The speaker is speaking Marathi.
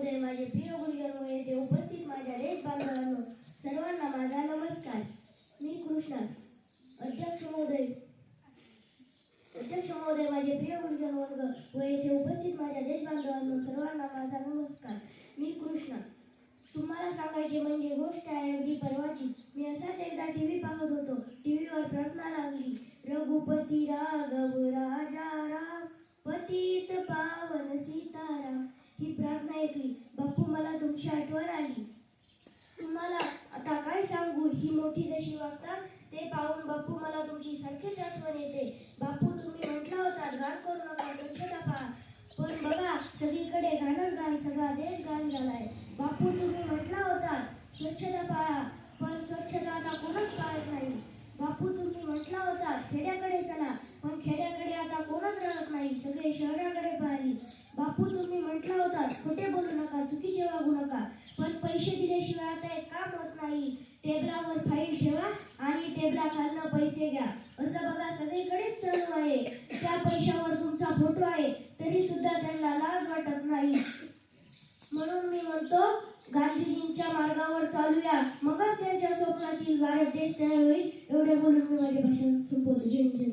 महोदय माझे प्रिय गुरुजन व येथे उपस्थित माझ्या देश बांधवांनो सर्वांना माझा नमस्कार. मी कृष्णा अध्यक्ष महोदय. अध्यक्ष महोदय माझे प्रिय गुरुजन वर्ग व येथे उपस्थित माझ्या देश बांधवांनो सर्वांना माझा नमस्कार. मी कृष्णा. तुम्हाला सांगायचे म्हणजे गोष्ट आहे अगदी परवाची. मी असाच एकदा टी व्ही पाहत होतो. टी व्हीवर प्रार्थना लागली. रघुपती राघव प्रार्थना ऐकली. बापू मला तुमची आठवण आली. तुम्हाला आता काय सांगू? ही मोठी जशी वागता ते पाहून बापू मला तुमची सारखीच आठवण येते. बापू तुम्ही म्हटला होता घाण करू नका स्वच्छता पहा पण बघा सगळीकडे घाणच घाण सगळा देश घाण झालाय. बापू तुम्ही म्हटला होता स्वच्छता पाहा. पण स्वच्छता आता कोणच पाळत नाही. बापू तुम्ही म्हटला होता खेड्याकडे चला पण खेड्याकडे आता कोणच राहत नाही सगळे शहराकडे पाहिली बापू तुम्ही म्हटला होता खोटे बोलू नका चुकीचे वागू नका पण शिवाय दिल्याशिवाय आता एक काम होत नाही. टेबलावर फाईल ठेवा आणि टेबलाखालनं पैसे घ्या. असं बघा सगळीकडेच चालू आहे. त्या पैशावर तुमचा फोटो आहे तरी सुद्धा त्यांना लाज वाटत नाही. म्हणून मी म्हणतो गांधीजींच्या मार्गावर चालूया. मगच त्यांच्या स्वप्नातील भारत देश तयार होईल एवढे बोलून मी माझे भाषण संपवतो. जय जय